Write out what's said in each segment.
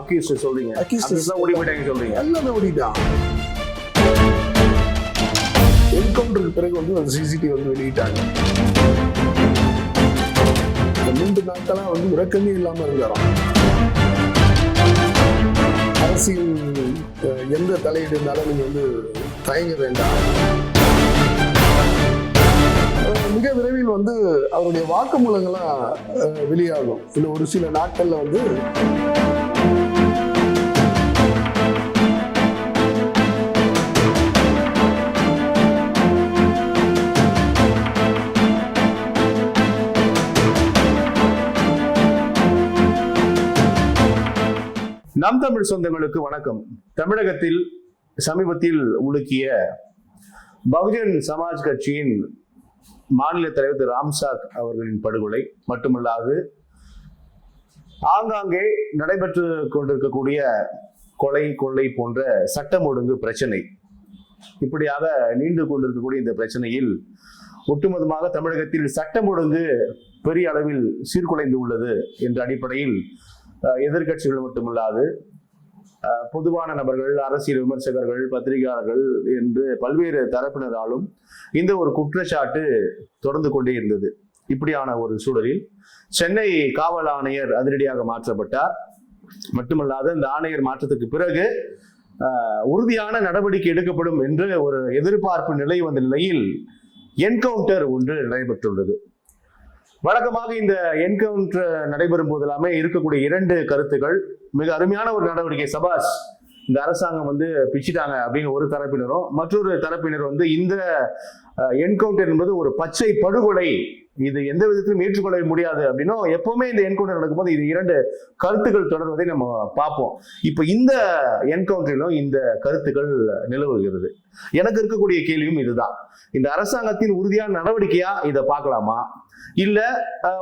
Accused சொல்றீங்க. accused தான் ஓடி போயிட்டாங்க சொல்றீங்க. எல்லாமே ஓடிட்டான் என்கவுண்டருக்கு பிறகு வந்து ஒரு சிசிடிவி வந்து வெளியிட்டாங்க. மூன்று நாட்களா வந்து உறக்கமே இல்லாம இருந்தாராம். அரசியல் எந்த தலையீடு இருந்தாலும் நீங்க வந்து தயங்க வேண்டாம். மிக விரைவில் வந்து அவருடைய வாக்குமூலங்கள்லாம் வெளியாகும். இன்னும் ஒரு சில நாட்கள்ல வந்து நம் தமிழ் சொந்தங்களுக்கு வணக்கம். தமிழகத்தில் சமீபத்தில் உலுக்கிய பகுஜன் சமாஜ் கட்சியின் மாநில தலைவர் திரு ராம்சாத் அவர்களின் படுகொலை மட்டுமல்லாது ஆங்காங்கே நடைபெற்று கொண்டிருக்கக்கூடிய கொலை கொள்ளை போன்ற சட்டம் ஒழுங்கு பிரச்சனை இப்படியாக நீண்டு கொண்டிருக்கக்கூடிய இந்த பிரச்சனையில் ஒட்டுமொத்தமாக தமிழகத்தில் சட்டம் ஒழுங்கு பெரிய அளவில் சீர்குலைந்து உள்ளது என்ற அடிப்படையில் எதிர்கட்சிகள் எதிர்க்கட்சிகள் மட்டுமல்லாது பொதுவான நபர்கள் அரசியல் விமர்சகர்கள் பத்திரிகையாளர்கள் என்று பல்வேறு தரப்பினராலும் இந்த ஒரு குற்றச்சாட்டு தொடர்ந்து கொண்டே இருந்தது. இப்படியான ஒரு சூழலில் சென்னை காவல் ஆணையர் அதிரடியாக மாற்றப்பட்டார். மட்டுமல்லாது இந்த ஆணையர் மாற்றத்துக்கு பிறகு உறுதியான நடவடிக்கை எடுக்கப்படும் என்று ஒரு எதிர்பார்ப்பு நிலை வந்த நிலையில் என்கவுண்டர் ஒன்று நடைபெற்றுள்ளது. வழக்கமாக இந்த என்கவுண்டர் நடைபெறும் போதெல்லாமே இருக்கக்கூடிய இரண்டு கருத்துக்கள். மிக அருமையான ஒரு நடவடிக்கை. சபாஸ் இந்த அரசாங்கம் வந்து பிச்சிட்டாங்க அப்படின்னு ஒரு தரப்பினரும் மற்றொரு தரப்பினர் வந்து இந்த என்கவுண்டர் என்பது ஒரு பச்சை படுகொலை இது எந்த விதத்திலும் ஏற்றுக்கொள்ள முடியாது அப்படின்னும் எப்பவுமே இந்த என்கவுண்டர் நடக்கும்போது இது இரண்டு கருத்துக்கள் தொடர்வதை நம்ம பார்ப்போம். இப்போ இந்த என்கவுண்டரிலும் இந்த கருத்துக்கள் நிலவுகிறது. எனக்கு இருக்கக்கூடிய கேள்வியும் இதுதான். இந்த அரசாங்கத்தின் உறுதியான நடவடிக்கையா இதை பார்க்கலாமா? இல்ல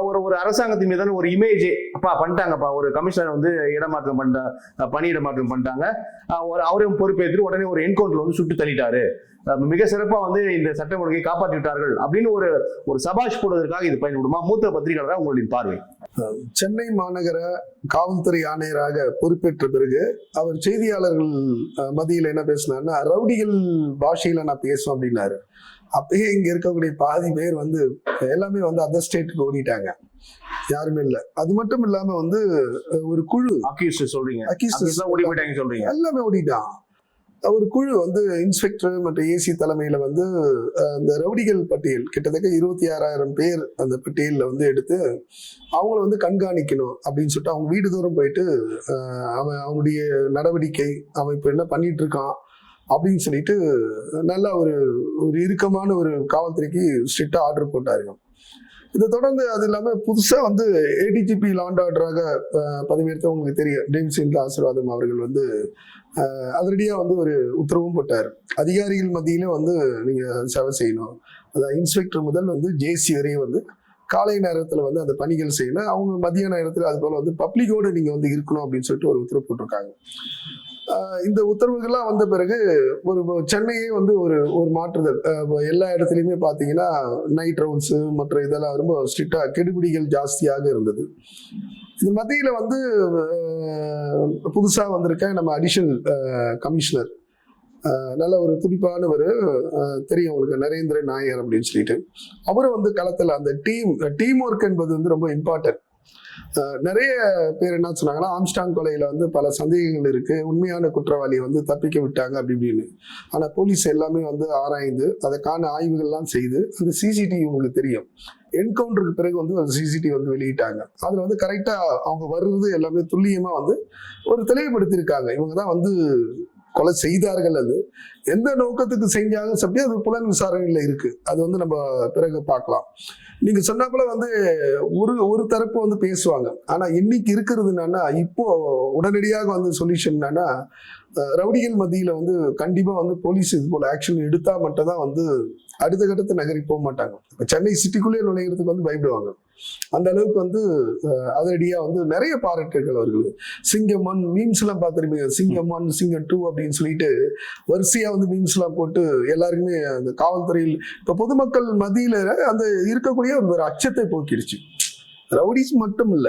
ஒரு ஒரு அரசாங்கத்தின் மீதான ஒரு இமேஜ் அப்பா பண்ணிட்டாங்கப்பா ஒரு கமிஷனர் வந்து இடமாற்றம் பண்ணிட்டா பணி பணியிடமாற்றம் பண்ணிட்டாங்க. ஒரு அவரையும் பொறுப்பேற்று உடனே ஒரு என்கவுண்டர் வந்து சுட்டு தள்ளிட்டாரு. மிக சிறப்பா வந்து இந்த சட்டம் ஒழுங்கை காப்பாற்றி விட்டார்கள் அப்படின்னு ஒரு ஒரு சபாஷ் போடுவதற்காக இது பயன்படுமா? மூத்த பத்திரிகையாளராக உங்களின் பார்வை. சென்னை மாநகர காவல்துறை ஆணையராக பொறுப்பேற்ற பிறகு அவர் செய்தியாளர்கள் அஹ், மத்தியில் என்ன பேசினார்னா ரவுடிகள் பாஷையில நான் பேசுவேன் அப்படின்னாரு. அப்பயே இங்க இருக்கக்கூடிய பாதி பேர் வந்து எல்லாமே வந்து அதர் ஸ்டேட்டுக்கு ஓடிட்டாங்க. யாருமே இல்லை. அது மட்டும் இல்லாம வந்து ஒரு குழு. அக்யூஸ்ட் சொல்றீங்க. தான் ஓடி போயிட்டாங்க சொல்றீங்க. எல்லாமே ஓடிட்டான் ஒரு குழு வந்து இன்ஸ்பெக்டர் மற்றும் ஏசி தலைமையில வந்து அந்த இந்த ரவுடிகள் பட்டியல் கிட்டத்தட்ட இருபத்தி ஆறாயிரம் பேர் அந்த பட்டியலில் வந்து எடுத்து அவங்கள வந்து கண்காணிக்கணும் அப்படின்னு சொல்லிட்டு அவங்க வீடு தூரம் போயிட்டு அவன் அவனுடைய நடவடிக்கை அவன் இப்போ என்ன பண்ணிட்டு இருக்கான் அப்படின்னு சொல்லிட்டு நல்ல ஒரு ஒரு இறுக்கமான ஒரு காவல்துறைக்கு ஸ்ட்ரிக்டாக ஆர்டர் போட்டாருங்க இதை தொடர்ந்து அது இல்லாமல் புதுசாக வந்து ஏடிஜிபி லாண்ட் ஆர்டராக பதவியேற்ற தெரியும். டேவிசின் ஆசீர்வாதம் அவர்கள் வந்து அதிரடியாக வந்து ஒரு உத்தரவும் போட்டார். அதிகாரிகள் மத்தியில் வந்து நீங்கள் சேவை செய்யணும். அதான் இன்ஸ்பெக்டர் முதல் வந்து ஜேசி வரையும் வந்து காலை நேரத்தில் வந்து அந்த பணிகள் செய்யணும் அவங்க மதிய நேரத்தில் அது போல் வந்து பப்ளிக்கோடு நீங்கள் வந்து இருக்கணும் அப்படின்னு சொல்லிட்டு ஒரு உத்தரவு போட்டிருக்காங்க. இந்த உத்தரவுகள்லாம் வந்த பிறகு ஒரு சென்னையே வந்து ஒரு ஒரு மாற்றுதல். எல்லா இடத்துலையுமே பார்த்தீங்கன்னா நைட் ரவுண்ட்ஸு மற்ற இதெல்லாம் ரொம்ப ஸ்ட்ரிக்டாக கெடுபிடிகள் ஜாஸ்தியாக இருந்தது. இது மத்தியில் வந்து புதுசாக வந்திருக்க நம்ம அடிஷனல் கமிஷனர் நல்ல ஒரு துடிப்பானவர் தெரியும் உங்களுக்கு நரேந்திர நாயர் அப்படின்னு சொல்லிட்டு. அவரும் வந்து களத்தில் அந்த டீம் டீம் ஒர்க் என்பது வந்து ரொம்ப இம்பார்ட்டன்ட் நிறைய பேர் என்ன சொன்னாங்கன்னா ஆம்ஸ்டாங் கொலையில வந்து பல சந்தேகங்கள் இருக்கு. உண்மையான குற்றவாளியை வந்து தப்பிக்க விட்டாங்க அப்படி இப்படின்னு. ஆனா போலீஸ் எல்லாமே வந்து ஆராய்ந்து அதற்கான ஆய்வுகள்லாம் செய்து அந்த சிசிடிவி உங்களுக்கு தெரியும். என்கவுண்டருக்கு பிறகு வந்து ஒரு சிசிடிவி வந்து வெளியிட்டாங்க. அதுல வந்து கரெக்டா அவங்க வர்றது எல்லாமே துல்லியமா வந்து ஒரு தெளிவுபடுத்தியிருக்காங்க. இவங்க தான் வந்து கொலை செய்தார்கள் அது. எந்த நோக்கத்துக்கு செஞ்சாங்க சொல்லி அது புலன் விசாரணையில் இருக்கு. அது வந்து நம்ம பிறகு பார்க்கலாம். நீங்க சொன்னாப்புல வந்து ஒரு ஒரு தரப்பு வந்து பேசுவாங்க. ஆனா இன்னைக்கு இருக்கிறது என்னன்னா இப்போ உடனடியாக வந்து சொல்யூஷன் என்னன்னா ரவுடிகள் மத்தியில வந்து கண்டிப்பா வந்து போலீஸ் இது போல ஆக்ஷன் எடுத்தா மட்டும் தான் வந்து அடுத்த கட்டத்தை நகரி போக மாட்டாங்க. சென்னை சிட்டிக்குள்ளே நுழைகிறதுக்கு வந்து பயப்படுவாங்க. அந்த அளவுக்கு வந்து அஹ், வந்து நிறைய பாராட்டுகள் அவர்கள். சிங்கம் ஒன் மீம்ஸ் எல்லாம் பார்த்துருப்பீங்க. சிங்கம் ஒன் சிங்கம் டூ அப்படின்னு சொல்லிட்டு வரிசையா வந்து மீம்ஸ் எல்லாம் போட்டு எல்லாருக்குமே அந்த காவல்துறையில் இப்போ பொதுமக்கள் மத்தியில அந்த இருக்கக்கூடிய ஒரு அச்சத்தை போக்கிடுச்சு. ரவுடிஸ் மட்டும் இல்ல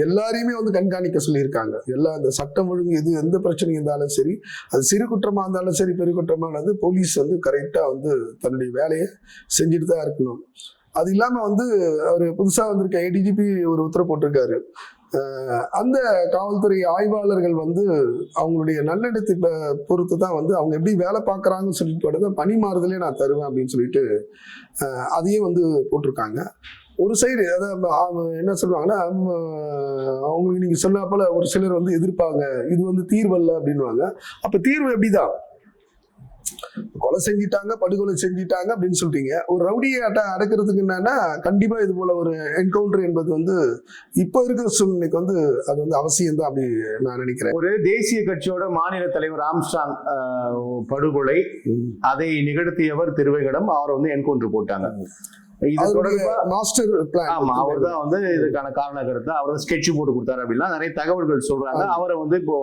எல்லாரையுமே வந்து கண்காணிக்க சொல்லியிருக்காங்க. எல்லா இந்த சட்டம் ஒழுங்கு எது எந்த பிரச்சனை இருந்தாலும் சரி அது சிறு குற்றமா இருந்தாலும் சரி பெரு குற்றமானது போலீஸ் வந்து கரெக்டா வந்து தன்னுடைய வேலையை செஞ்சுட்டு தான் இருக்கணும். அது இல்லாம வந்து அவர் புதுசா வந்திருக்க ஏடிஜிபி ஒரு உத்தரவு போட்டிருக்காரு. அந்த காவல்துறை ஆய்வாளர்கள் வந்து அவங்களுடைய நல்லெண்ணத்தை பொறுத்து தான் வந்து அவங்க எப்படி வேலை பார்க்குறாங்கன்னு சொல்லிட்டு தான் பணி மாறுதலே நான் தருவேன் அப்படின்னு சொல்லிட்டு அதையும் வந்து போட்டிருக்காங்க. ஒரு சைடு அதாவது அவங்க என்ன சொல்லுவாங்கன்னா அவங்க அவங்களுக்கு நீங்கள் சொன்னா போல ஒரு சிலர் வந்து எதிர்ப்பாங்க. இது வந்து தீர்வல்ல அப்படின்னுவாங்க. அப்போ தீர்வு எப்படி தான் கொலை செஞ்சிட்டாங்க படுகொலை செஞ்சிட்டாங்க அப்படின்னு சொல்றீங்க. ஒரு ரவுடியை அட்ட அடக்கிறதுக்கு என்னன்னா கண்டிப்பா இது போல ஒரு என்கவுண்டர் என்பது வந்து இப்போ இருக்கிற சூழ்நிலைக்கு வந்து அது வந்து அவசியம் தான் அப்படி நான் நினைக்கிறேன். ஒரு தேசிய கட்சியோட மாநில தலைவர் ஆம்ஸ்டாங் படுகொலை அதை நிகழ்த்தியவர் திருவேகடம் அவரை வந்து என்கவுண்டர் போட்டாங்க. மாஸ்டர் பிளான் ஆமா அவர் தான் வந்து இதுக்கான காரண கருத்தை அவர் தான் ஸ்கெட்ச் போட்டு கொடுத்தாரு அப்படின்னா நிறைய தகவல்கள் சொல்றாங்க. அவரை வந்து இப்போ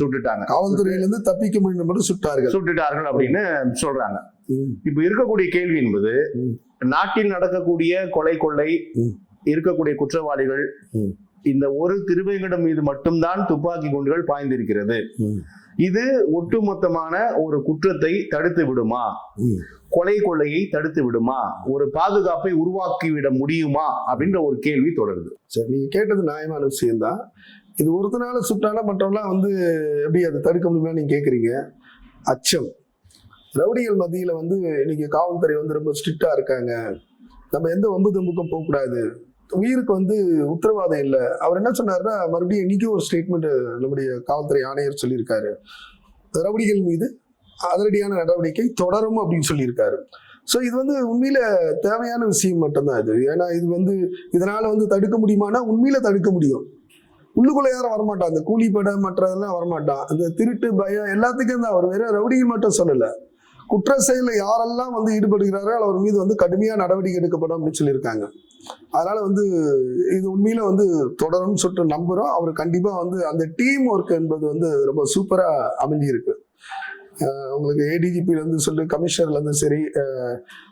சுட்டுட்டாங்க காவல்துறையிலிருந்து தப்பிக்க முடியும் மட்டும் சுட்டார்கள் சுட்டுட்டார்கள் அப்படின்னு சொல்றாங்க. இப்ப இருக்கக்கூடிய கேள்வி என்பது. நாட்டில் நடக்கக்கூடிய கொலை கொள்ளை. இருக்கக்கூடிய குற்றவாளிகள். இந்த ஒரு திருவேங்கடம் மீது மட்டும்தான் துப்பாக்கி குண்டுகள் பாய்ந்திருக்கிறது. இது ஒட்டுமொத்தமான ஒரு குற்றத்தை தடுத்து விடுமா. கொலை கொள்ளையை தடுத்து விடுமா? ஒரு பாதுகாப்பை உருவாக்கிவிட முடியுமா? அப்படின்ற ஒரு கேள்வி தொடருது. சரி நீங்க கேட்டது நியாயமான விஷயம் தான் இது ஒருத்தனால சுட்டால மற்றவங்களாம் வந்து எப்படி அதை தடுக்க முடியுமா நீங்க கேக்குறீங்க? அச்சம். ரவுடிகள் மத்தியில வந்து இன்னைக்கு காவல்துறை வந்து ரொம்ப ஸ்ட்ரிக்டா இருக்காங்க. நம்ம எந்த வம்பு தம்புக்கும் போகக்கூடாது உயிருக்கு வந்து உத்தரவாதம் இல்லை. அவர் என்ன சொன்னார்னா மறுபடியும் இன்னைக்கு ஒரு ஸ்டேட்மெண்ட் நம்முடைய காவல்துறை ஆணையர் சொல்லியிருக்காரு. ரவுடிகள் மீது அதிரடியான நடவடிக்கை தொடரும் அப்படின்னு சொல்லியிருக்காரு. ஸோ இது வந்து உண்மையில தேவையான விஷயம் மட்டும்தான் இது. ஏன்னா இது வந்து இதனால வந்து தடுக்க முடியுமானா உண்மையில தடுக்க முடியும். உள்ளுக்குள்ள யாரும் வரமாட்டான். அந்த கூலிப்படை மற்றதெல்லாம் வரமாட்டான். அந்த திருட்டு பயம் எல்லாத்துக்கும் தான். அவர் வெறும் ரவுடிகள் மட்டும் சொல்லலை. குற்ற செயலில் யாரெல்லாம் வந்து ஈடுபடுகிறாரோ அவர் மீது வந்து கடுமையாக நடவடிக்கை எடுக்கப்படும் அப்படின்னு சொல்லியிருக்காங்க. அதனால வந்து இது உண்மையில வந்து தொடரும்னு சொல்லிட்டு நம்புகிறோம் அவர் கண்டிப்பாக வந்து அந்த டீம் ஒர்க் என்பது வந்து ரொம்ப சூப்பராக அமைஞ்சிருக்கு. உங்களுக்கு ஏடிஜிபிலேருந்து சொல்லி கமிஷனர்லேருந்து சரி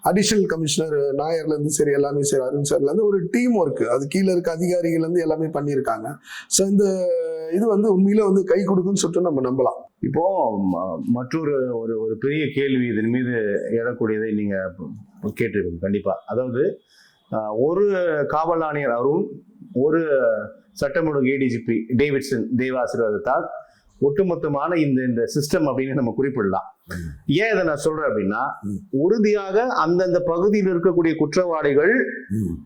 அடிஷனல் கமிஷனர் நாயர்லேருந்து சரி எல்லாமே சரி. அருண் சார்லேருந்து ஒரு டீம் ஒர்க்கு அது கீழே இருக்க அதிகாரிகள்லேருந்து எல்லாமே பண்ணியிருக்காங்க. ஸோ இந்த இது வந்து உண்மையில வந்து கை கொடுக்குன்னு சொல்லிட்டு நம்ம நம்பலாம். இப்போ ம- மற்றொரு ஒரு ஒரு பெரிய கேள்வி இதன் மீது எழக்கூடியதை நீங்க கேட்டிருக்கீங்க கண்டிப்பா. அதாவது ஒரு காவல் ஆணையர் அருண் ஒரு சட்டமன்ற ஏடிஜிபி டேவிட்சன் தேவாசீர்வாதத்தால் ஒட்டுமொத்தமான இந்த இந்த சிஸ்டம் அப்படின்னு நம்ம குறிப்பிடலாம் ஏன் இதை நான் சொல்றேன் அப்படின்னா. உறுதியாக அந்தந்த பகுதியில் இருக்கக்கூடிய குற்றவாளிகள்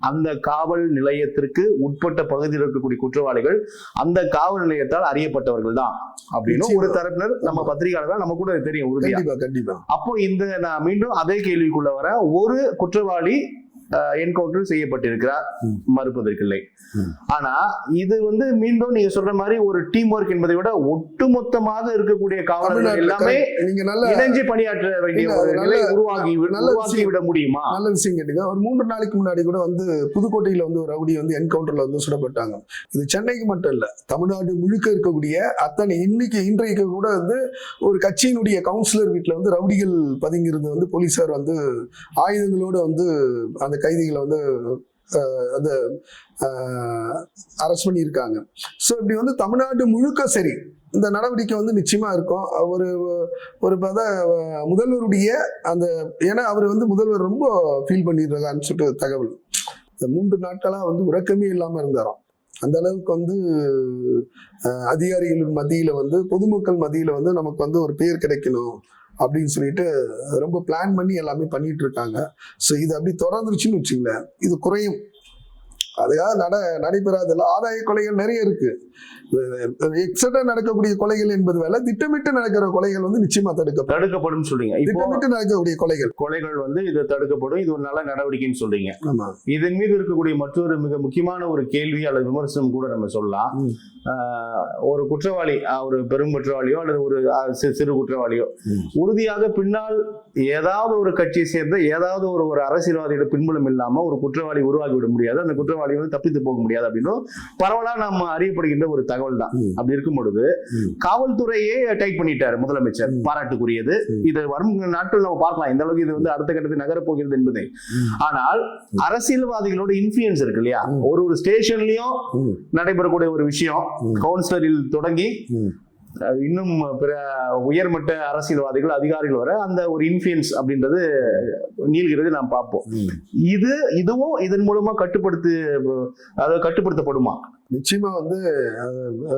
அந்த காவல் நிலையத்திற்கு உட்பட்ட பகுதியில் இருக்கக்கூடிய குற்றவாளிகள் அந்த காவல் நிலையத்தால் அறியப்பட்டவர்கள் தான் அப்படின்னு ஒரு. தரப்பினர் நம்ம பத்திரிகையாளர்கள் நம்ம கூட தெரியும் உறுதியா கண்டிப்பா கண்டிப்பா அப்போ இந்த நான் மீண்டும் அதே கேள்விக்குள்ள வர ஒரு குற்றவாளி என்கவுண்டர் செய்யப்பட்டிருக்கிறார். மறுப்பதற்கில்லை. ஆனா இது வந்து மீண்டும் நீங்க சொல்ற மாதிரி ஒரு டீம் ஒர்க் என்பதை விட ஒட்டுமொத்தமாக இருக்கக்கூடிய காவலர்கள் எல்லாமே. நீங்க நல்ல இணைஞ்சு பணியாற்ற வேண்டிய ஒரு நிலை உருவாகி நல்ல உருவாக்கி. விட முடியுமா நல்ல விஷயம் கேட்டுங்க ஒரு மூன்று நாளைக்கு முன்னாடி கூட வந்து புதுக்கோட்டையில வந்து ஒரு ரவுடி வந்து என்கவுண்டர்ல வந்து சுடப்பட்டாங்க இது சென்னைக்கு மட்டும் இல்ல தமிழ்நாடு முழுக்க இருக்கக்கூடிய அத்தனை இன்னைக்கு இன்றைக்கு கூட வந்து ஒரு கட்சியினுடைய கவுன்சிலர் வீட்டுல வந்து ரவுடிகள் பதுங்கிறது வந்து போலீசார் வந்து ஆயுதங்களோட வந்து அந்த கைதிகளை வந்து அஹ், அந்த அரெஸ்ட் பண்ணியிருக்காங்க. ஸோ இப்படி வந்து தமிழ்நாடு முழுக்க சரி இந்த நடவடிக்கை வந்து நிச்சயமா இருக்கும். ஒரு ஒரு பத முதல்வருடைய அந்த ஏன்னா அவர் வந்து முதல்வர் ரொம்ப ஃபீல் பண்ணிடுறதான்னு சொல்லிட்டு தகவல். இந்த மூன்று நாட்களா வந்து உறக்கமே இல்லாமல் இருந்தாராம். அந்த அளவுக்கு வந்து அதிகாரிகளின் மத்தியில் வந்து பொதுமக்கள் மத்தியில் வந்து நமக்கு வந்து ஒரு பேர் கிடைக்கணும். அப்படின்னு சொல்லிட்டு ரொம்ப பிளான் பண்ணி எல்லாமே பண்ணிட்டு இருக்காங்க. ஸோ இது அப்படி தொடர்ந்துருச்சுன்னு வச்சுங்களேன் இது குறையும். அதுக்காக நட நடைபெறாதில்ல ஆதாய கொலைகள் நிறைய இருக்கு. எக்ஸட்டா நடக்கக்கூடிய கொலைகள் என்பது வேலை திட்டமிட்டு நடக்கிற கொலைகள் வந்து நிச்சயமா தடுக்கப்படும். தடுக்கப்படும் சொல்றீங்க. திட்டமிட்டு நடக்கக்கூடிய கொலைகள். கொலைகள் வந்து இது தடுக்கப்படும். இது ஒரு நல்ல நடவடிக்கைன்னு சொல்றீங்க. ஆமா. இதன் மீது இருக்கக்கூடிய மற்றொரு மிக முக்கியமான ஒரு கேள்வி அல்லது விமர்சனம் கூட நம்ம சொல்லலாம். ஒரு குற்றவாளி ஒரு பெரும் குற்றவாளியோ அல்லது ஒரு சிறு குற்றவாளியோ. உறுதியாக பின்னால் ஏதாவது ஒரு கட்சியை சேர்ந்த ஏதாவது ஒரு ஒரு அரசியல்வாதியோட பின்புலம் இல்லாம ஒரு குற்றவாளி உருவாக்கி விட முடியாது அந்த குற்றவாளி வந்து தப்பித்து போக முடியாது அப்படின்னு பரவலா நம்ம அறியப்படுகின்ற ஒரு தகவல் தான். அப்படி இருக்கும் பொழுது. காவல்துறையே டைட் பண்ணிட்டாரு முதலமைச்சர். பாராட்டுக்குரியது. இது வரும் நாட்கள் நம்ம பார்க்கலாம் இந்த அளவுக்கு இது வந்து அடுத்த கட்டத்துக்கு நகரப் போகிறது என்பதை. ஆனால் அரசியல்வாதிகளோட இன்ஃபுளுன்ஸ் இருக்கு இல்லையா. ஒரு ஒரு ஸ்டேஷன்லயும். நடைபெறக்கூடிய ஒரு விஷயம். கவுன்சிலரில் தொடங்கி இன்னும் பிற உயர்மட்ட அரசியல்வாதிகள் அதிகாரிகள் வர அந்த ஒரு இன்ஃபுளுன்ஸ் அப்படின்றது நீள்கிறது நாம் பார்ப்போம். இது இதுவும் இதன் மூலமா கட்டுப்படுத்து அதாவது கட்டுப்படுத்தப்படுமா? நிச்சயமா வந்து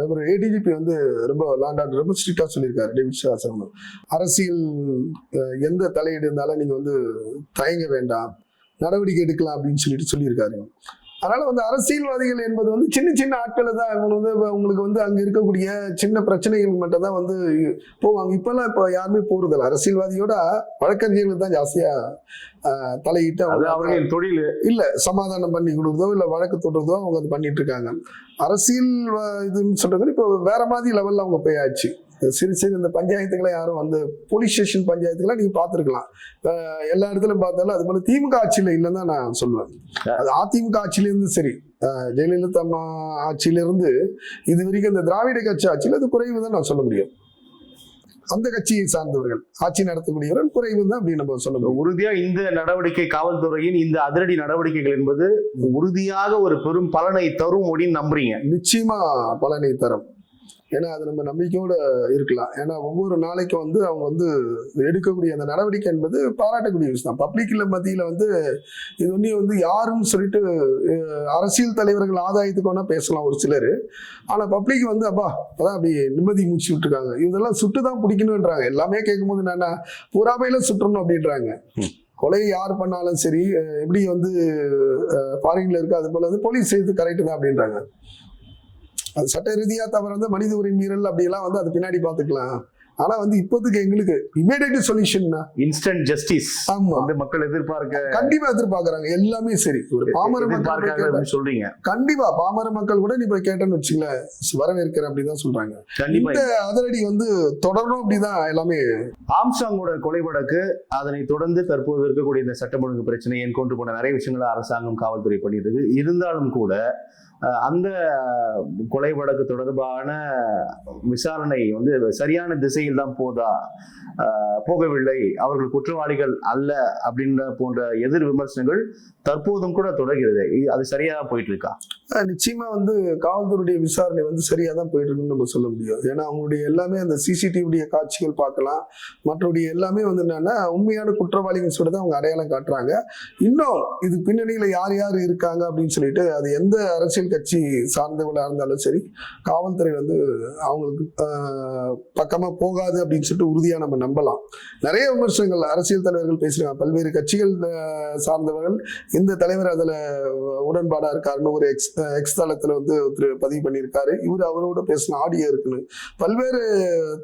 ஒரு ஏடிஜிபி வந்து ரொம்ப லாண்டாட் ரொம்ப ஸ்ட்ரிக்டா சொல்லியிருக்காரு டேவிட் அரசியல் எந்த தலையீடு இருந்தாலும் நீங்க வந்து தயங்க வேண்டாம் நடவடிக்கை எடுக்கலாம் அப்படின்னு சொல்லிட்டு சொல்லியிருக்காரு அதனால வந்து அரசியல்வாதிகள் என்பது வந்து சின்ன சின்ன ஆட்கள் தான் இவங்க வந்து உங்களுக்கு வந்து அங்க இருக்கக்கூடிய சின்ன பிரச்சனைகள் மட்டும் தான் வந்து போவாங்க. இப்பெல்லாம் இப்போ யாருமே போறதில்ல அரசியல்வாதியோட வழக்கறிஞர்கள் தான் ஜாஸ்தியா அஹ், தலையிட்டு அவர்களின் தொழில். இல்ல சமாதானம் பண்ணி கொடுக்குறதோ இல்ல வழக்கு தொடுறதோ அவங்க அது பண்ணிட்டு இருக்காங்க. அரசியல் இதுன்னு சொல்றது இப்போ வேற மாதிரி லெவல்ல அவங்க போயாச்சு. சிறு சிறு இந்த பஞ்சாயத்துக்களை யாரும் வந்து போலீஸ் ஸ்டேஷன் பஞ்சாயத்துக்கெல்லாம் நீங்க பார்த்துருக்கலாம். எல்லா இடத்துலயும் பார்த்தாலும் அது போல திமுக ஆட்சியில இல்லைன்னு தான் நான் சொல்லுவேன். அது அதிமுக ஆட்சியில இருந்து சரி ஜெயலலிதா அம்மா ஆட்சியில இருந்து இது வரைக்கும் இந்த திராவிட கட்சி ஆட்சியில அது குறைவு தான் நான் சொல்ல முடியும். அந்த கட்சியை சார்ந்தவர்கள் ஆட்சி நடத்தக்கூடியவர்கள் குறைவு தான் அப்படின்னு நம்ம சொல்ல முடியும். உறுதியா இந்த நடவடிக்கை காவல்துறையின் இந்த அதிரடி நடவடிக்கைகள் என்பது உறுதியாக ஒரு பெரும் பலனை தரும் அப்படின்னு நம்புறீங்க. நிச்சயமா பலனை தரும். ஏன்னா அது நம்ம நம்பிக்கையோட இருக்கலாம். ஏன்னா ஒவ்வொரு நாளைக்கும் வந்து அவங்க வந்து எடுக்கக்கூடிய அந்த நடவடிக்கை என்பது பாராட்டக்கூடிய விஷயம் தான். பப்ளிக்ல மத்தியில வந்து இது ஒன்றும் வந்து யாருன்னு சொல்லிட்டு அரசியல் தலைவர்கள் ஆதாயத்துக்கு வேணா பேசலாம் ஒரு சிலர். ஆனா பப்ளிக் வந்து அப்பா அதான் அப்படி நிம்மதி மூச்சு விட்டுருக்காங்க. இதெல்லாம் சுட்டு தான் பிடிக்கணுன்றாங்க எல்லாமே கேட்கும்போது என்னன்னா புறாமையில சுற்றணும் அப்படின்றாங்க. கொலை யார் பண்ணாலும் சரி எப்படி வந்து ஃபாரின்ல இருக்கு அது போல வந்து போலீஸ் செய்து கரெக்ட் தான் அப்படின்றாங்க. அது சட்ட ரீதியா தவிர வந்து மனித உரிமை மீறல் அப்படியெல்லாம் வந்து அது பின்னாடி பாத்துக்கலாம் ஆனா வந்து இப்போதைக்கு எங்களுக்கு இமீடியட் சொல்யூஷன் இன்ஸ்டன்ட் ஜஸ்டிஸ் ஆமா. வந்து மக்கள் எதிர்பார்க்க கண்டிப்பா எதிர்பார்க்கறாங்க. எல்லாமே சரி. ஒரு பாமர மக்கள் சொல்றீங்க. கண்டிப்பா. பாமர மக்கள் கூட நீ போய் கேட்டேன்னு வச்சுங்களேன் வரவேற்கிறேன் அப்படிதான் சொல்றாங்க. இந்த அதிரடி வந்து தொடரணும் அப்படிதான் எல்லாமே. ஆம்ஸ்டாங்கோட கொலை வழக்கு அதனை தொடர்ந்து தற்போது இருக்கக்கூடிய இந்த சட்டம் ஒழுங்கு பிரச்சனை என் கொண்டு போன நிறைய விஷயங்களை அரசாங்கம் காவல்துறை பண்ணிட்டு இருந்தாலும் கூட அந்த கொலை வழக்கு தொடர்பான விசாரணை வந்து சரியான திசையில் தான் போதா? போகவில்லை. அவர்கள் குற்றவாளிகள் அல்ல அப்படின்ற போன்ற எதிர் விமர்சனங்கள் தற்போதும் கூட தொடர்கிறது. அது சரியாக போயிட்டு இருக்கா? நிச்சயமா வந்து காவல்துறையுடைய விசாரணை வந்து சரியா தான் போயிட்டு இருக்குன்னு நம்ம சொல்ல முடியும் ஏன்னா அவங்களுடைய எல்லாமே அந்த சிசிடிவிடைய காட்சிகள் பார்க்கலாம். மற்றபடி எல்லாமே வந்து என்னன்னா உண்மையான குற்றவாளிகள் சொல்லிட்டு தான் அவங்க அடையாளம் காட்டுறாங்க. இன்னும் இது பின்னணியில யார் யார் இருக்காங்க அப்படின்னு சொல்லிட்டு அது எந்த அரசியல் கட்சி சார்ந்தவங்களா இருந்தாலும் சரி காவல்துறை வந்து அவங்களுக்கு பக்கமா போகாது அப்படின்னு சொல்லிட்டு உறுதியா நம்ம நம்பலாம். நிறைய விமர்சனங்கள் அரசியல் தலைவர்கள் பேசுறாங்க. பல்வேறு கட்சிகள் சார்ந்தவர்கள் இந்த தலைவர் அதுல உடன்பாடா இருக்காருன்னு ஒரு எக்ஸ் எக்ஸ் தளத்தில் வந்து ஒருத்தர் பதிவு பண்ணியிருக்காரு. இவர் அவரோட பேசின ஆடியோ இருக்குன்னு. பல்வேறு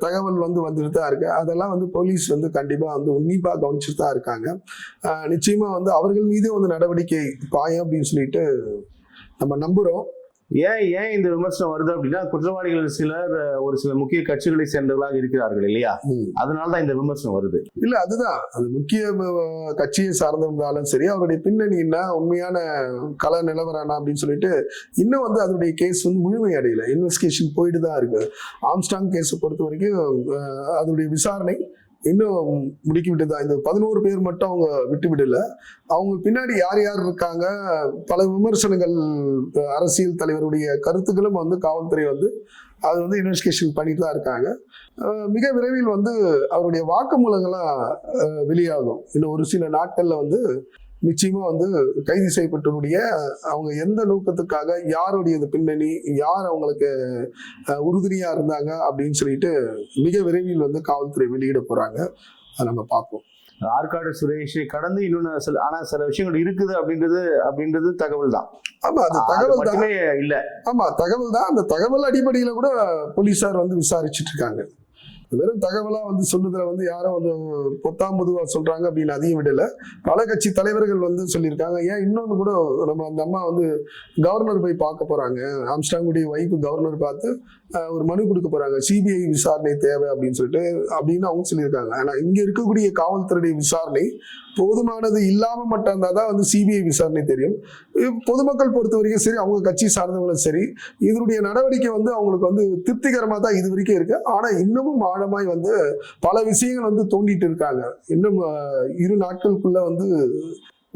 தகவல் வந்து வந்துட்டு தான் இருக்கு. அதெல்லாம் வந்து போலீஸ் வந்து கண்டிப்பாக வந்து உன்னிப்பாக கவனிச்சுட்டு தான் இருக்காங்க. நிச்சயமாக வந்து அவர்கள் மீது வந்து நடவடிக்கை பாயம் அப்படின்னு சொல்லிட்டு நம்ம நம்புகிறோம் ஏன் ஏன் இந்த விமர்சனம் வருது அப்படின்னா குற்றவாளிகள் சிலர் ஒரு சில முக்கிய கட்சிகளை சேர்ந்தவர்களாக இருக்கிறார்கள் இல்லையா? ம். அதனால தான் இந்த விமர்சனம் வருது. இல்ல அதுதான். அது முக்கிய கட்சியை சார்ந்திருந்தாலும் சரி அவருடைய பின்னணி என்ன உண்மையான கள நிலவரம் அப்படின்னு சொல்லிட்டு இன்னும் வந்து அதனுடைய கேஸ் வந்து முழுமை அடையல. இன்வெஸ்டிகேஷன் போயிட்டு தான் இருக்கு. ஆம்ஸ்டாங் கேஸை பொறுத்த வரைக்கும் அதனுடைய விசாரணை இன்னும் முடுக்கிவிட்டு தான் இந்த பதினோரு பேர் மட்டும் அவங்க விட்டு விடல. அவங்க பின்னாடி யார் யார் இருக்காங்க? பல விமர்சனங்கள் அரசியல் தலைவருடைய கருத்துக்களும் வந்து காவல்துறை வந்து அது வந்து இன்வெஸ்டிகேஷன் பண்ணிட்டு தான் இருக்காங்க. மிக விரைவில் வந்து அவருடைய வாக்குமூலங்களாக வெளியாகும். இன்னும் ஒரு சில நாட்கள்ல வந்து நிச்சயமா வந்து கைது செய்யப்பட்டவருடைய அவங்க எந்த நோக்கத்துக்காக யாருடையது பின்னணி யார் அவங்களுக்கு உறுதுணையா இருந்தாங்க அப்படின்னு சொல்லிட்டு மிக விரைவில் வந்து காவல்துறை வெளியிட போறாங்க. அதை நம்ம பார்ப்போம். ஆற்காடு சுரேஷை கடந்து இன்னொன்னு சில ஆனா சில விஷயங்கள் இருக்குது அப்படின்றது அப்படின்றது தகவல் தான். ஆமா அது அது தகவல் தான் மட்டுமே இல்ல. ஆமா தகவல் தான். அந்த தகவல் அடிப்படையில கூட போலீசார் வந்து விசாரிச்சுட்டு இருக்காங்க. வெறும் தகவலா வந்து சொல்லுதுல வந்து யாரும் ஒரு பொத்தாம் பொதுவா சொல்றாங்க அப்படின்னு அதையும் விடல. பல கட்சி தலைவர்கள் வந்து சொல்லியிருக்காங்க. ஏன் இன்னொன்னு கூட நம்ம அந்த அம்மா வந்து கவர்னர் போய் பார்க்க போறாங்க. ஆம்ஸ்டாங்குடைய வைப்பு கவர்னர் பார்த்து ஒரு மனு கொடுக்க போறாங்க. சிபிஐ விசாரணை தேவை அப்படின்னு சொல்லிட்டு. அப்படின்னு அவங்க சொல்லியிருக்காங்க. ஆனா இங்க இருக்கக்கூடிய காவல்துறையுடைய விசாரணை போதுமானது இல்லாம மட்டும் இருந்தால் தான் வந்து சிபிஐ விசாரணை தெரியும். பொதுமக்கள் பொறுத்த வரைக்கும் சரி அவங்க கட்சி சார்ந்தவங்களும் சரி இதனுடைய நடவடிக்கை வந்து அவங்களுக்கு வந்து திருப்திகரமாக தான் இது வரைக்கும் இருக்கு. ஆனா இன்னமும் ஆழமாய் வந்து பல விஷயங்கள் வந்து தோண்டிட்டு இருக்காங்க. இன்னும் இரு நாட்களுக்குள்ள வந்து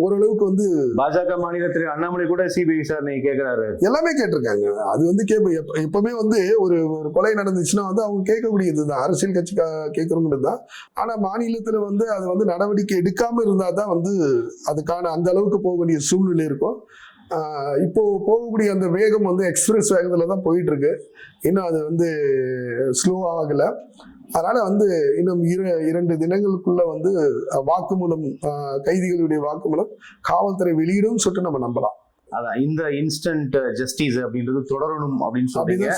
ஓரளவுக்கு வந்து பாஜக மாநில திரு அண்ணாமலை கூட சிபிஐ விசாரணை கேட்கிறாரு எல்லாமே கேட்டிருக்காங்க. அது வந்து எப்ப- எப்பவுமே வந்து ஒரு ஒரு கொலை நடந்துச்சுன்னா வந்து அவங்க கேட்கக்கூடியது தான். அரசியல் கட்சி கேட்கறவங்கிறது தான். ஆனா மாநிலத்துல வந்து அது வந்து நடவடிக்கை எடுக்காம இருந்தா தான் வந்து அதுக்கான அந்த அளவுக்கு போக வேண்டிய சூழ்நிலை இருக்கும். இப்போ போகக்கூடிய அந்த வேகம் வந்து எக்ஸ்பிரஸ் வேகத்துல தான் போயிட்டு இருக்கு. இன்னும் அது வந்து ஸ்லோ ஆகல. அதனால வந்து இன்னும் இரு இரண்டு தினங்களுக்குள்ள வந்து வாக்குமூலம் கைதிகளுடைய வாக்குமூலம் காவல்துறை வெளியிடும் சொல்லிட்டு நம்ம நம்பலாம். அதான் இந்த இன்ஸ்டன்ட் ஜஸ்டிஸ் அப்படின்றது தொடரணும் அப்படின்னு சொல்றீங்க.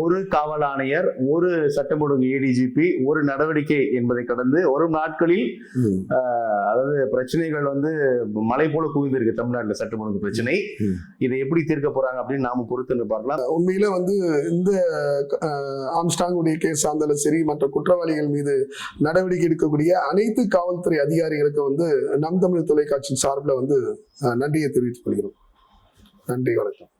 ஒரு காவல் ஆணையர் ஒரு சட்டம் ஒழுங்கு ஏடிஜிபி ஒரு நடவடிக்கை என்பதை கடந்து வரும் நாட்களில் அதாவது பிரச்சனைகள் வந்து மலை போல குவிந்திருக்கு தமிழ்நாட்டுல சட்டம் ஒழுங்கு பிரச்சனை. இதை எப்படி தீர்க்க போறாங்க அப்படின்னு நாம பொறுத்து பார்க்கலாம். உண்மையில வந்து இந்த ஆம்ஸ்டாங்குடைய கேஸ் இருந்தாலும் சரி மற்ற குற்றவாளிகள் மீது நடவடிக்கை எடுக்கக்கூடிய அனைத்து காவல்துறை அதிகாரிகளுக்கு வந்து நம் தமிழ் தொலைக்காட்சியின் சார்பில் வந்து நன்றியை தெரிவித்துக் கொள்கிறோம். நன்றி வணக்கம்.